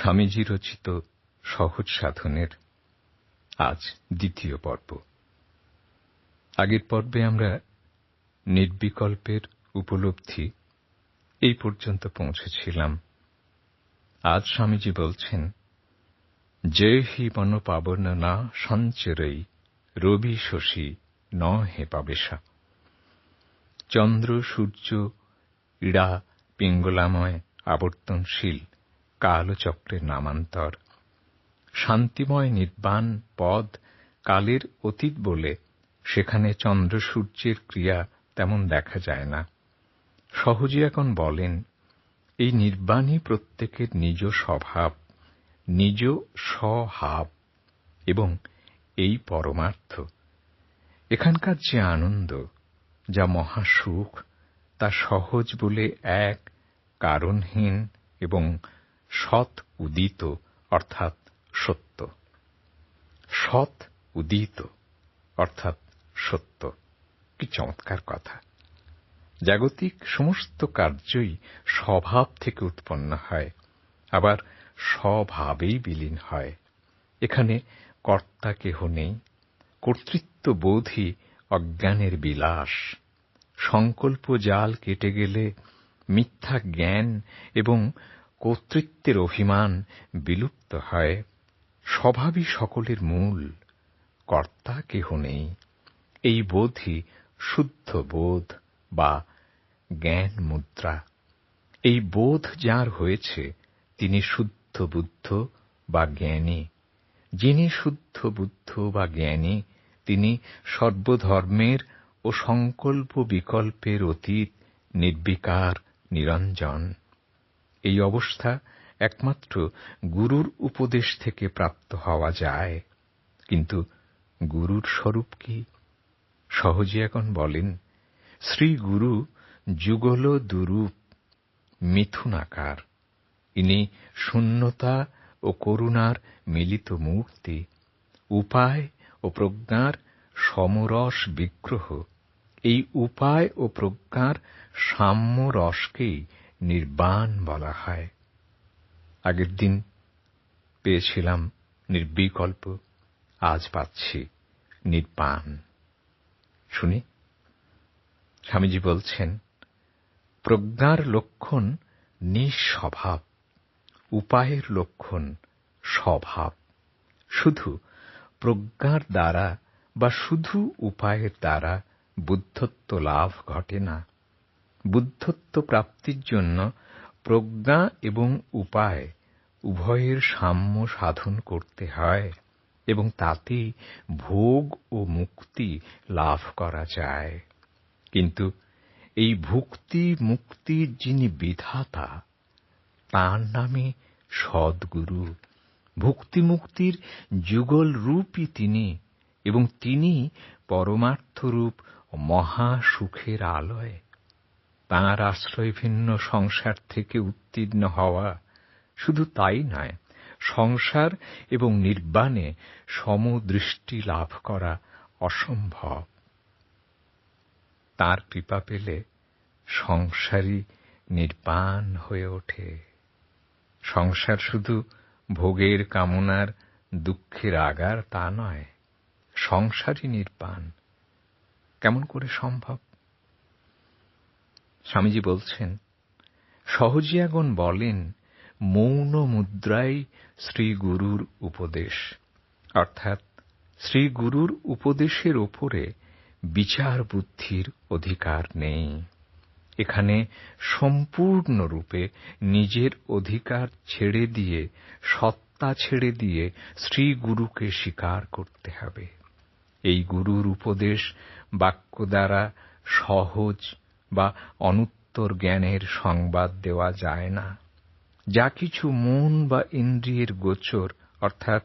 স্বামীজি রচিত সহজ সাধনের আজ দ্বিতীয় পর্ব। আগের পর্বে আমরা নির্বিকল্পের উপলব্ধি এই পর্যন্ত পৌঁছেছিলাম। আজ স্বামীজি বলছেন, যে হি মন পাবন না সঞ্চরই, রবি শশী ন হে পাবেশা। চন্দ্র, সূর্য, ইড়া, পিঙ্গলাময়, আবর্তনশীল কালচক্রের নামান্তর। শান্তিময় নির্বাণ পদ কালের অতীত বলে সেখানে চন্দ্র সূর্যের ক্রিয়া তেমন দেখা যায় না। সহজে এখন বলেন, এই নির্বাণই প্রত্যেকের নিজ স্বভাব, নিজ স্বহাব এবং এই পরমার্থ। এখানকার যে আনন্দ, যা মহাসুখ, তা সহজ বলে এক, কারণহীন এবং সৎ উদিত, অর্থাৎ সত্য। সৎ উদিত, অর্থাৎ সত্য। কি চমৎকার কথা। জাগতিক সমস্ত কার্যই স্বভাব থেকে উৎপন্ন হয়, আবার স্বভাবেই বিলীন হয়। এখানে কর্তা কেহ নেই কর্তৃত্ব বোধই অজ্ঞানের বিলাস। সংকল্প জাল কেটে গেলে মিথ্যা জ্ঞান এবং কর্তৃত্বের অভিমান বিলুপ্ত হয়। স্বভাবই সকলের মূল, কর্তা কেহ নেই। এই বোধই শুদ্ধ বোধ বা জ্ঞান মুদ্রা। এই বোধ যার হয়েছে, তিনি শুদ্ধ বুদ্ধ বা জ্ঞানী। যিনি শুদ্ধ বুদ্ধ বা জ্ঞানী, তিনি সর্বধর্মের ও সংকল্প বিকল্পের অতীত নির্বিকার, নিরঞ্জন। এই অবস্থা একমাত্র গুরুর উপদেশ থেকে প্রাপ্ত হওয়া যায়। কিন্তু গুরুর স্বরূপ কি? সহজে এখন বলেন, শ্রী গুরু যুগল দুরূপ মিথুনাকার ইনি শূন্যতা ও করুণার মিলিত মূর্তি, উপায় ও প্রজ্ঞার সমরস বিগ্রহ। এই উপায় ও প্রজ্ঞার সাম্য রসকেই নির্বাণ বলা হয়। আগের দিন পেয়েছিলাম নির্বিকল্প, আজ পাচ্ছি নির্বাণ। শুনি, স্বামীজি বলছেন, প্রজ্ঞার লক্ষণ নিঃস্বভাব, উপায়ের লক্ষণ স্বভাব। শুধু প্রজ্ঞার দ্বারা বা শুধু উপায়ের দ্বারা বুদ্ধত্ব লাভ ঘটে না। বুদ্ধত্ব প্রাপ্তির জন্য প্রজ্ঞা এবং উপায় উভয়ের সাম্য সাধন করতে হয় এবং তাতে ভোগ ও মুক্তি লাভ করা যায়। কিন্তু এই ভুক্তি, মুক্তির যিনি বিধাতা, তাঁর নামে সদ্গুরু। ভুক্তি মুক্তির যুগল রূপই তিনি এবং তিনি পরমার্থরূপ মহা সুখের আলয়। তাঁর আশ্রয় ভিন্ন, সংসার থেকে উত্তীর্ণ হওয়া শুধু তাই নয়, সংসার এবং নির্বাণে সমদৃষ্টি লাভ করা অসম্ভব। তার কৃপা পেলে সংসারই নির্বাণ হয়ে ওঠে। সংসার শুধু ভোগের কামনার দুঃখের আগার তা নয়, সংসারই নির্বাণ। কেমন করে সম্ভব? স্বামীজি বলছেন, সহজিয়াগণ বলেন, মৌন মুদ্রাই শ্রীগুরুর উপদেশ। অর্থাৎ শ্রীগুরুর উপদেশের ওপরে বিচার বুদ্ধির অধিকার নেই। এখানে সম্পূর্ণরূপে নিজের অধিকার ছেড়ে দিয়ে, সত্তা ছেড়ে দিয়ে শ্রীগুরুকে স্বীকার করতে হবে। এই গুরুর উপদেশ বাক্য দ্বারা সহজ বা অনুত্তর জ্ঞানের সংবাদ দেওয়া যায় না। যা কিছু মন বা ইন্দ্রিয়ের গোচর, অর্থাৎ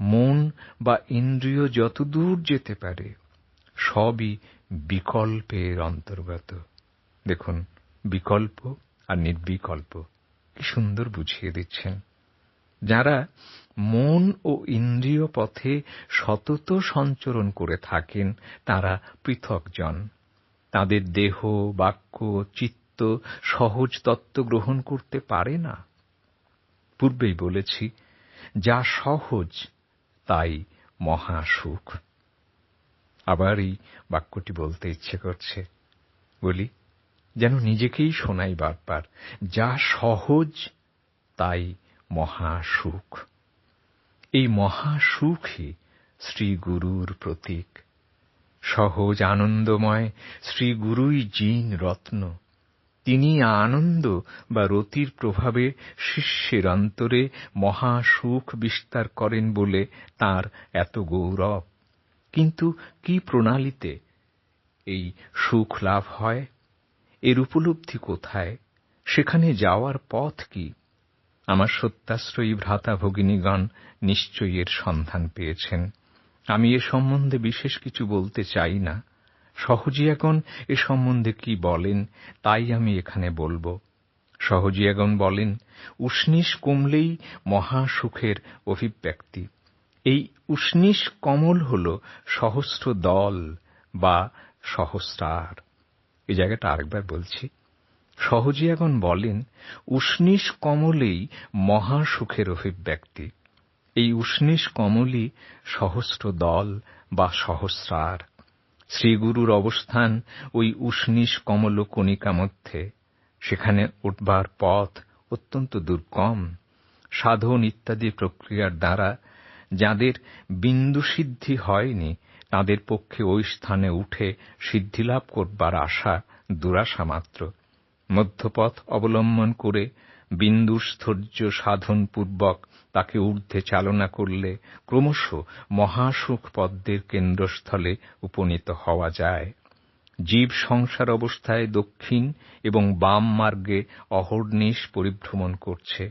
মন বা ইন্দ্রিয় যতদূর যেতে পারে, সবই বিকল্পের অন্তর্গত। দেখুন, বিকল্প আর নির্বিকল্প কি সুন্দর বুঝিয়ে দিচ্ছেন। যারা মন ও ইন্দ্রিয় পথে সতত সঞ্চরণ করে থাকেন, তারা পৃথকজন। তাদের দেহ, বাক্য, চিত্ত সহজ তত্ত্ব গ্রহণ করতে পারে না। পূর্বেই বলেছি, যা সহজ, তাই মহাসুখ। আবার এই বাক্যটি বলতে ইচ্ছে করছে। বলি, যেন নিজেকেই শোনাই বারবার, যা সহজ, তাই মহাসুখ। এই মহাসুখই শ্রী গুরুর প্রতীক। সহজ আনন্দময় শ্রী গুরুই জিন রত্ন। তিনি আনন্দ বা রতির প্রভাবে শিষ্যের অন্তরে মহাসুখ বিস্তার করেন বলে তার এত গৌরব। কিন্তু কি প্রণালীতে এই সুখ লাভ হয়? এর উপলব্ধি কোথায়? সেখানে যাওয়ার পথ কি? আমার সত্যাশ্রয়ী ভ্রাতা ভগিনীগণ নিশ্চয়ই এর সন্ধান পেয়েছেন। আমি এ সম্বন্ধে বিশেষ কিছু বলতে চাই না। সহজিয়াগণ এ সম্বন্ধে কি বলেন, তাই আমি এখানে বলব। সহজিয়াগণ বলেন উষ্ণিস কমলেই মহাসুখের অভিব্যক্তি। এই উষ্ণিস কমল হল সহস্র দল বা সহস্রার। এ জায়গাটা আরেকবার বলছি। সহজিয়াগণ বলেন উষ্ণিস কমলেই মহাসুখের অভিব্যক্তি। এই উষ্ণিস কমলই সহস্র দল বা সহস্রার। শ্রীগুরুর অবস্থান ওই উষ্ণিস কমল কণিকা মধ্যে। সেখানে উঠবার পথ অত্যন্ত দুর্গম। সাধন ইত্যাদি প্রক্রিয়ার দ্বারা যাদের বিন্দু সিদ্ধি হয়নি, তাদের পক্ষে ওই স্থানে উঠে সিদ্ধিলাভ করবার আশা, দুরাশা মাত্র। মধ্যপথ অবলম্বন করে বিন্দুস্থৈর্য সাধনপূর্বক তাকে ঊর্ধ্বে চালনা করলে ক্রমশ মহাসুখ পদ্মের কেন্দ্রস্থলে উপনীত হওয়া যায়। জীব সংসার অবস্থায় দক্ষিণ এবং বাম মার্গে অহর্নিশ পরিভ্রমণ করছে।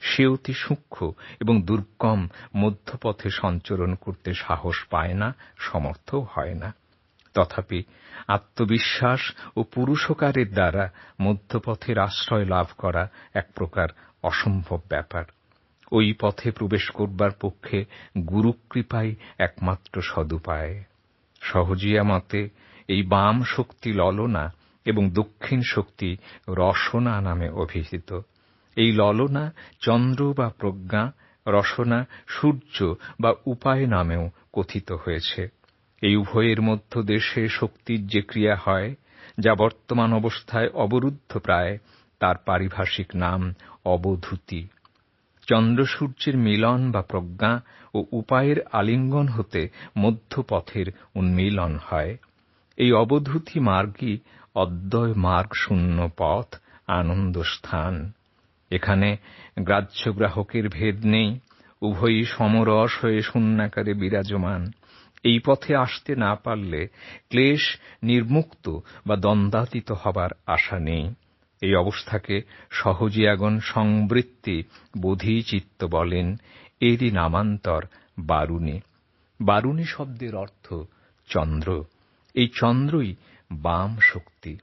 সে অতি সূক্ষ্ম এবং দুর্গম মধ্যপথে সঞ্চরণ করতে সাহস পায় না, সমর্থও হয় না। তথাপি আত্মবিশ্বাস ও পুরুষকারের দ্বারা মধ্যপথের আশ্রয় লাভ করা এক প্রকার অসম্ভব ব্যাপার। ওই পথে প্রবেশ করবার পক্ষে গুরুকৃপাই একমাত্র সদুপায়। সহজিয়া মতে এই বাম শক্তি ললনা এবং দক্ষিণ শক্তি রসনা নামে অভিহিত। এই ললনা চন্দ্র বা প্রজ্ঞা, রসনা সূর্য বা উপায় নামেও কথিত হয়েছে। এই উভয়ের মধ্য দেশে শক্তির যে ক্রিয়া হয়, যা বর্তমান অবস্থায় অবরুদ্ধ প্রায়, তার পারিভাষিক নাম অবধূতি। চন্দ্র সূর্যের মিলন বা প্রজ্ঞা ও উপায়ের আলিঙ্গন হতে মধ্যপথের উন্মীলন হয়। এই অবধূতি মার্গই অদ্বয় মার্গ শূন্য পথ, আনন্দ স্থান। এখানে গ্রাহ্য গ্রাহকের ভেদ নেই, উভয়ই সমরস হয়ে শূন্যাকারে বিরাজমান। এই পথে আসতে না পারলে ক্লেশ নির্মুক্ত বা দ্বন্দ্বাতীত হবার আশা নেই। এই অবস্থাকে সহজিয়াগণ সংবৃত্তি বোধিচিত্ত বলেন, এরই নামান্তর বারুণী। বারুণী শব্দের অর্থ চন্দ্র। এই চন্দ্রই বাম শক্তি।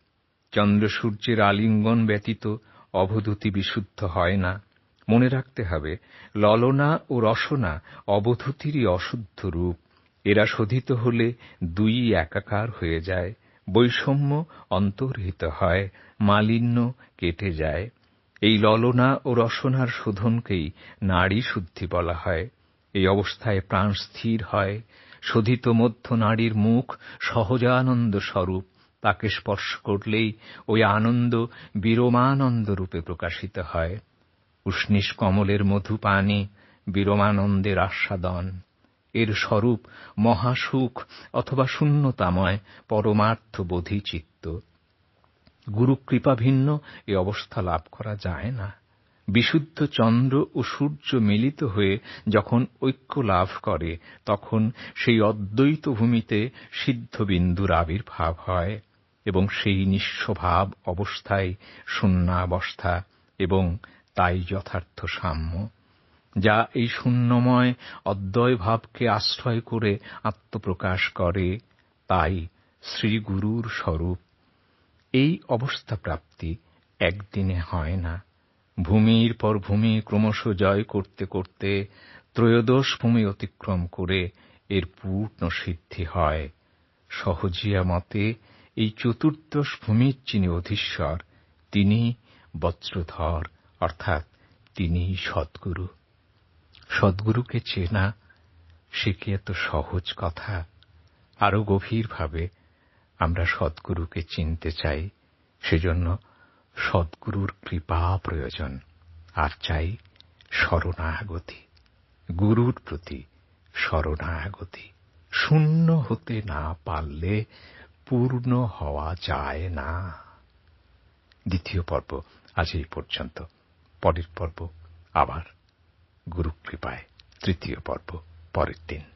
চন্দ্র সূর্যের আলিঙ্গন ব্যতীত অবধূতি বিশুদ্ধ হয় না। মনে রাখতে হবে, ললনা ও রসনা অবধূতিরই অশুদ্ধ রূপ। এরা শোধিত হলে দুই একাকার হয়ে যায়। বৈষম্য অন্তর্হিত হয়, মালিন্য কেটে যায়। এই ললনা ও রসনার শোধনকেই নারী শুদ্ধি বলা হয়। এই অবস্থায় প্রাণ স্থির হয়। শোধিত মধ্য নারীর মুখ সহজানন্দ স্বরূপ। তাকে স্পর্শ করলেই ওই আনন্দ বিরমানন্দ রূপে প্রকাশিত হয়। উষ্ণিস কমলের মধু পানি বিরমানন্দের আস্বাদন। এর স্বরূপ মহাসুখ অথবা শূন্যতাময় পরমার্থ বোধি চিত্ত। গুরুকৃপা ভিন্ন, এ অবস্থা লাভ করা যায় না। বিশুদ্ধ চন্দ্র ও সূর্য মিলিত হয়ে যখন ঐক্য লাভ করে, তখন সেই অদ্বৈত ভূমিতে সিদ্ধবিন্দুর আবির্ভাব হয় এবং সেই নিঃস্বভাব অবস্থায় শূন্যাবস্থা এবং তাই যথার্থ সাম্য। যা এই শূন্যময় অদ্বয় ভাবকে আশ্রয় করে আত্মপ্রকাশ করে, তাই শ্রীগুরুর স্বরূপ। এই অবস্থা প্রাপ্তি একদিনে হয় না। ভূমির পর ভূমি ক্রমশ জয় করতে করতে ত্রয়োদশ ভূমি অতিক্রম করে এর পূর্ণ সিদ্ধি হয়। সহজিয়া মতে এই চতুর্দশ ভূমির যিনি অধীশ্বর, তিনি বজ্রধর, অর্থাৎ তিনিই সদ্গুরু। সদ্গুরুকে চেনা, সে কি এত সহজ কথা? আরও গভীরভাবে আমরা সদ্গুরুকে চিনতে চাই, সেজন্য সদ্গুরুর কৃপা প্রয়োজন, আর চাই শরণাগতি, গুরুর প্রতি শরণাগতি, শূন্য হতে না পারলে পূর্ণ হওয়া যায় না। দ্বিতীয় পর্ব আজ এই পর্যন্ত। পরের পর্ব আবার গুরুকৃপায়। তৃতীয় পর্ব পরের দিন।